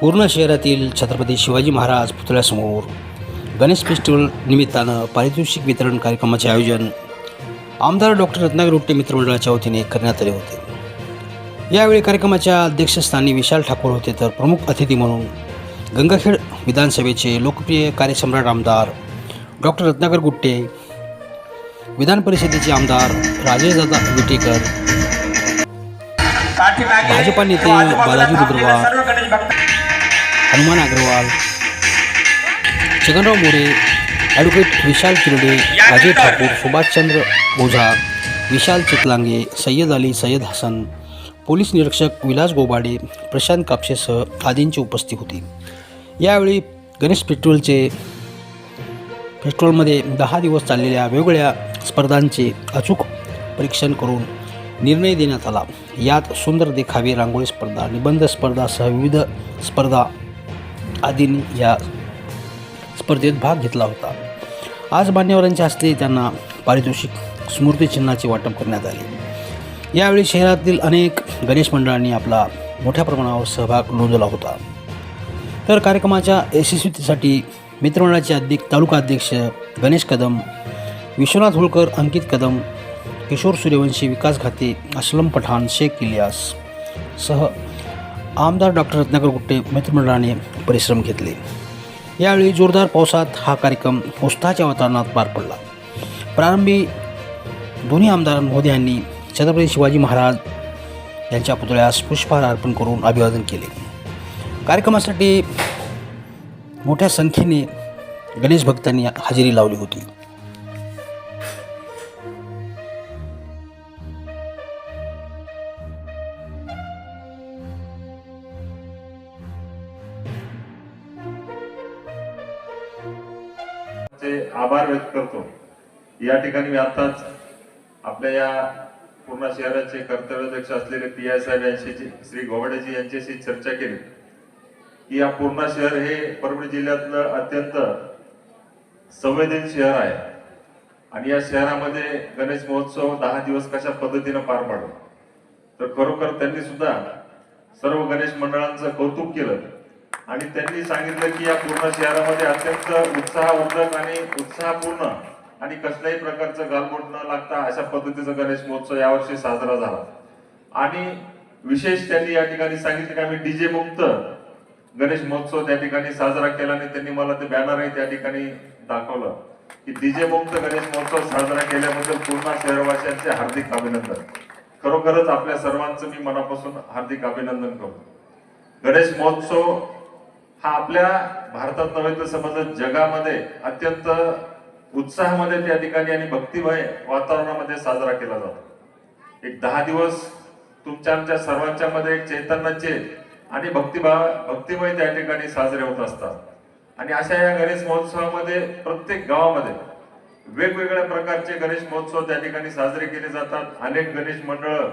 पूर्ण शहरातील छत्रपती शिवाजी महाराज पुतळ्यासमोर गणेश फेस्टिवल निमित्तानं पारितोषिक वितरण कार्यक्रमाचे आयोजन आमदार डॉक्टर रत्नागिरी रुट्टे मित्रमंडळाच्या वतीने करण्यात आले होते. यावेळी कार्यक्रमाच्या अध्यक्षस्थानी विशाल ठाकूर होते तर प्रमुख अतिथी म्हणून गंगाखेड विधानसभेचे लोकप्रिय कार्यसम्राट आमदार डॉक्टर रत्नाकर गुट्टे विधान परिषदेचे आमदार राजेशदादा विटेकर भाजपा नेते बालाजी रुद्रवार हनुमान अग्रवाल छगनराव मोरे ॲडव्होकेट विशाल किरडे अजय ठाकूर सुभाषचंद्र ओझा विशाल चितलांगे सय्यद अली सय्यद हसन पोलीस निरीक्षक विलास गोबाडे प्रशांत कापसेसह आदींची उपस्थित होती. यावेळी गणेश पेट्रोलचे पेट्रोलमध्ये दहा दिवस चाललेल्या वेगवेगळ्या स्पर्धांचे अचूक परीक्षण करून निर्णय देण्यात आला. यात सुंदर देखावे रांगोळी स्पर्धा निबंध स्पर्धासह विविध स्पर्धा आदींनी या स्पर्धेत भाग घेतला होता. आज मान्यवरांच्या हस्ते त्यांना पारितोषिक स्मृतिचिन्हाचे वाटप करण्यात आले. यावेळी शहरातील अनेक गणेश मंडळांनी आपला मोठ्या प्रमाणावर सहभाग नोंदवला होता. तर कार्यक्रमाच्या यशस्वीतेसाठी मित्रमंडळाचे अध्यक्ष तालुका अध्यक्ष गणेश कदम विश्वनाथ होळकर अंकित कदम किशोर सूर्यवंशी विकास घाते असलम पठाण शेख इलियास सह आमदार डॉक्टर रत्नाकर गुट्टे मित्रमंडळाने परिश्रम घेतले. यावेळी जोरदार पावसात हा कार्यक्रम उत्साहाच्या वातावरणात पार पडला. प्रारंभी दोन्ही आमदार मोदी यांनी छत्रपती शिवाजी महाराज यांच्या पुतळ्यास पुष्पहार अर्पण करून अभिवादन केले. कार्यक्रमासाठी मोठ्या संख्येने गणेश भक्तांनी हजेरी लावली होती. करतो. या ठिकाणी मी आताच आपल्या या पूर्ण शहराचे कर्तव्याध्यक्ष असलेले पी आय साहेब यांच्याशी श्री गोवाडेजी यांच्याशी चर्चा केली. की या पूर्ण शहर हे परभणी जिल्ह्यातलं अत्यंत संवेदनशील शहर आहे. आणि या शहरामध्ये गणेश महोत्सव दहा दिवस कशा पद्धतीनं पार पाडला? तर खरोखर त्यांनी सुद्धा सर्व गणेश मंडळांचं कौतुक केलं. आणि त्यांनी सांगितलं की या पूर्ण शहरामध्ये अत्यंत उत्साहवर्धक आणि उत्साहपूर्ण आणि कसल्याही प्रकारचं गालबोट न लागता अशा पद्धतीचा गणेश महोत्सव यावर्षी साजरा झाला. आणि विशेष त्यांनी या ठिकाणी सांगितलं की आम्ही डीजे मुक्त गणेश महोत्सव त्या ठिकाणी साजरा केला आणि त्यांनी मला ते बॅनरही त्या ठिकाणी दाखवलं की डीजे मुक्त गणेश महोत्सव साजरा केल्याबद्दल पूर्ण शहरवासियांचे हार्दिक अभिनंदन. खरोखरच आपल्या सर्वांचं मी मनापासून हार्दिक अभिनंदन करतो. गणेश महोत्सव हा आपल्या भारतात नव्हे तर समजा जगामध्ये अत्यंत उत्साहामध्ये त्या ठिकाणी आणि भक्तिमय वातावरणामध्ये साजरा केला जातो. एक दहा दिवस तुमच्या आमच्या सर्वांच्या मध्ये एक चैतन्याचे आणि भक्तिभाव भक्तिमय त्या ठिकाणी साजरे होत असतात. आणि अशा या गणेश महोत्सवामध्ये प्रत्येक गावामध्ये वेगवेगळ्या प्रकारचे गणेश महोत्सव त्या ठिकाणी साजरे केले जातात. अनेक गणेश मंडळ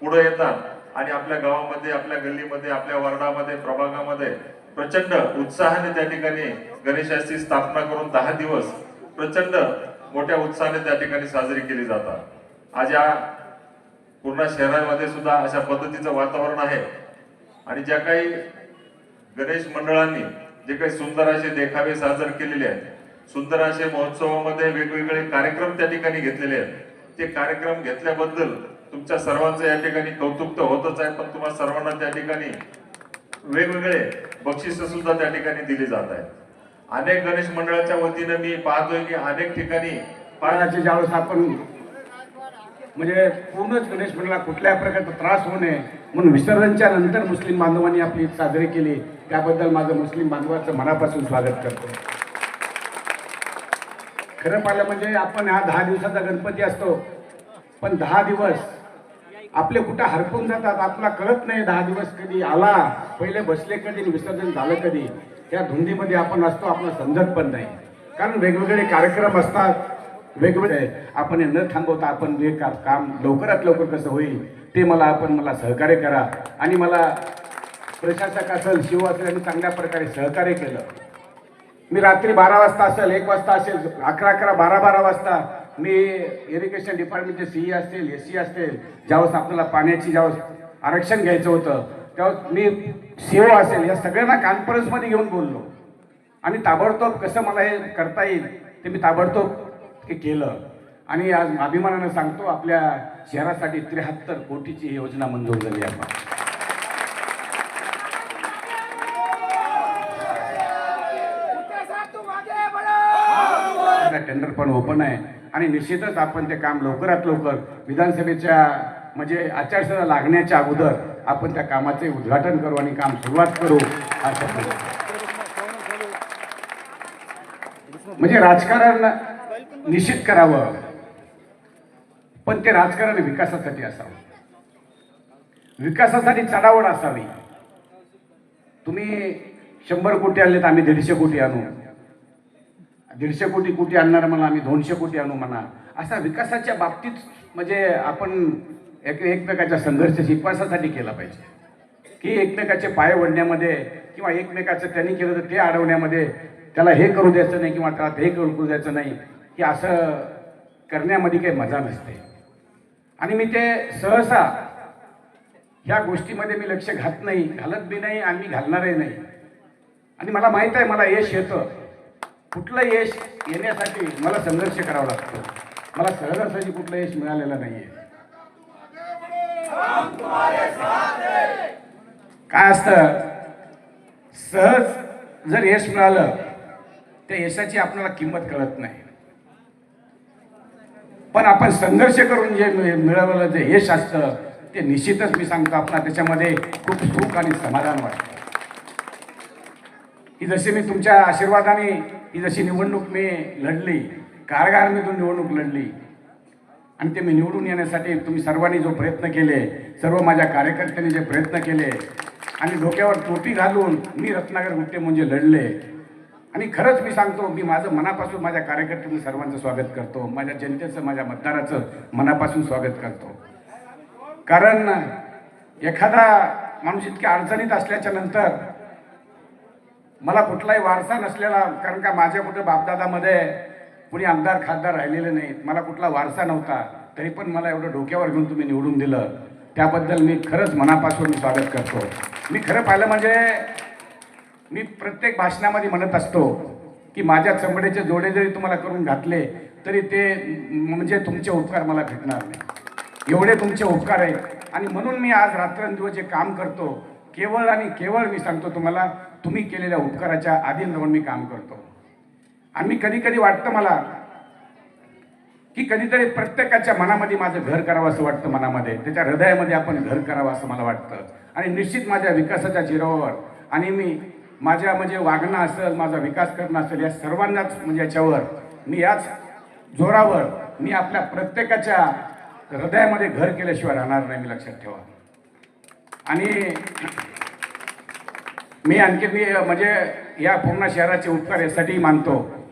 पुढे येतात. आणि आपल्या गावामध्ये आपल्या गल्लीमध्ये आपल्या वर्णामध्ये प्रभागामध्ये प्रचंड उत्साहाने त्या ठिकाणी गणेशाची स्थापना करून दहा दिवस प्रचंड मोठ्या उत्साहाने त्या ठिकाणी साजरी केली जातात. आज या पूर्ण शहरामध्ये सुद्धा अशा पद्धतीचं वातावरण आहे. आणि ज्या काही गणेश मंडळांनी जे काही सुंदर असे देखावे सादर केलेले आहेत सुंदर असे महोत्सवामध्ये वेगवेगळे कार्यक्रम त्या ठिकाणी घेतलेले आहेत. ते कार्यक्रम घेतल्याबद्दल तुमच्या सर्वांचं या ठिकाणी कौतुक तर होतच आहे पण तुम्हाला सर्वांना त्या ठिकाणी वेगवेगळे बक्षीस सुद्धा त्या ठिकाणी दिली जात आहेत. अनेक गणेश मंडळाच्या वतीनं मी पाहतोय की अनेक ठिकाणी पा- पाण्याचे ज्यावेळेस आपण म्हणजे पूर्णच गणेश मंडळाला कुठल्या प्रकारचा त्रास होऊ नये म्हणून विसर्जनच्या नंतर मुस्लिम बांधवांनी आपली साजरी केली. त्याबद्दल माझं मुस्लिम बांधवाचं मनापासून स्वागत करतो. खरं पाहिलं म्हणजे आपण हा दहा दिवसाचा गणपती असतो पण दहा दिवस आपले कुठं हरपून जातात आपला कळत नाही दहा दिवस कधी आला पहिले बसले कधी विसर्जन झालं कधी त्या धुंदीमध्ये आपण असतो आपण समजत पण नाही. कारण वेगवेगळे कार्यक्रम असतात वेगवेगळे आपण हे न थांबवता आपण जे का- काम लवकरात लवकर कसं होईल ते मला आपण मला सहकार्य करा. आणि मला प्रशासक असेल शिव असेल यांनी चांगल्या प्रकारे सहकार्य केलं. मी रात्री बारा वाजता असेल एक वाजता असेल अकरा अकरा बारा बारा वाजता मी इरिगेशन डिपार्टमेंटचे सीई असतील एस सी असतील ज्यावेळेस आपल्याला पाण्याची ज्यावेळेस आरक्षण घ्यायचं होतं तेव्हा मी सीओ असेल या सगळ्यांना कॉन्फरन्समध्ये घेऊन बोललो. आणि ताबडतोब कसं मला हे करता येईल ते मी ताबडतोब हे केलं. आणि आज अभिमानानं सांगतो आपल्या शहरासाठी त्र्याहत्तर कोटीची ही योजना मंजूर झाली आहे टेंडर पण ओपन आहे. आणि निश्चितच आपण ते काम लवकरात लवकर विधानसभेच्या म्हणजे आचारसंहिता लागण्याच्या अगोदर आपण त्या कामाचे उद्घाटन करू आणि काम सुरुवात करू असं म्हणजे राजकारण निश्चित करावं पण ते राजकारण विकासासाठी असावं. विकासासाठी चढावड असावी. तुम्ही शंभर कोटी आणले तर आम्ही दीडशे कोटी आणू. दीडशे कोटी कुठे आणणार म्हणा आम्ही दोनशे कोटी आणू म्हणा. असा विकासाच्या बाबतीत म्हणजे आपण एक एकमेकाच्या संघर्ष विकासासाठी केला पाहिजे. की एकमेकाचे पाय ओढण्यामध्ये किंवा एकमेकाचं त्यांनी केलं तर ते अडवण्यामध्ये त्याला हे करू द्यायचं नाही किंवा त्याला हे करू द्यायचं नाही की असं करण्यामध्ये काही मजा नसते. आणि मी ते सहसा ह्या गोष्टीमध्ये मी लक्ष घात नाही घालत बी नाही आणि मी घालणारही नाही. आणि मला माहीत आहे मला यश येतं. कुठलं यश येण्यासाठी मला संघर्ष करावा लागतो. मला सहजासहजी कुठलं यश मिळालेलं नाही आहे काय असतं? सहज जर यश मिळालं त्या यशाची आपल्याला किंमत कळत नाही. पण आपण संघर्ष करून जे मिळवलं जे यश असतं ते निश्चितच मी सांगतो आपला त्याच्यामध्ये खूप सुख आणि समाधान वाटतं. ही जशी मी तुमच्या आशीर्वादाने ही जशी निवडणूक मी लढली कारगारमधून निवडणूक लढली आणि ते मी निवडून येण्यासाठी तुम्ही सर्वांनी जो प्रयत्न केले सर्व माझ्या कार्यकर्त्यांनी जे प्रयत्न केले आणि डोक्यावर टोपी घालून मी रत्नागर गुट्टे म्हणजे लढले. आणि खरंच मी सांगतो मी माझं मनापासून माझ्या कार्यकर्त्यांचं सर्वांचं स्वागत करतो माझ्या जनतेचं माझ्या मतदाराचं मनापासून स्वागत करतो. कारण एखादा माणूस इतक्या अडचणीत असल्याच्या नंतर मला कुठलाही वारसा नसलेला कारण का माझ्या कुठं बापदादामध्ये कुणी आमदार खासदार राहिलेले नाहीत. मला कुठला वारसा नव्हता. तरी पण मला एवढं डोक्यावर घेऊन तुम्ही निवडून दिलं. त्याबद्दल मी खरंच मनापासून स्वागत करतो. मी खरं पाहिलं म्हणजे मी प्रत्येक भाषणामध्ये म्हणत असतो की माझ्या चमड्याचे जोडे जरी तुम्हाला करून घातले तरी ते म्हणजे तुमचे उपकार मला भेटणार नाही. एवढे तुमचे उपकार आहेत. आणि म्हणून मी आज रात्रंदिवस जे काम करतो केवळ आणि केवळ मी सांगतो तुम्हाला तुम्ही केलेल्या उपकाराच्या आधीन राहून मी काम करतो. आणि मी कधी कधी वाटतं मला की कधीतरी प्रत्येकाच्या मनामध्ये माझं घर करावं असं वाटतं मनामध्ये. त्याच्या हृदयामध्ये आपण घर करावं असं मला वाटतं. आणि निश्चित माझ्या विकासाच्या जिरावर आणि मी माझ्या म्हणजे वागणं असेल माझा विकास करणं असेल या सर्वांनाच म्हणजे याच्यावर मी याच जोरावर मी आपल्या प्रत्येकाच्या हृदयामध्ये घर केल्याशिवाय राहणार नाही मी लक्षात ठेवा. आणि मी आणखी मी म्हणजे या पूर्ण शहराचे उपकार यासाठी मानतो.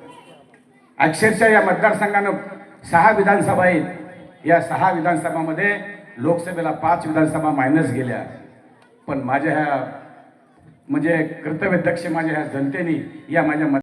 अक्षरशः या मतदारसंघानं सहा विधानसभा आहेत. या सहा विधानसभामध्ये लोकसभेला पाच विधानसभा मायनस गेल्या. पण माझ्या ह्या म्हणजे कर्तव्यदक्ष माझ्या ह्या जनतेने या माझ्या मत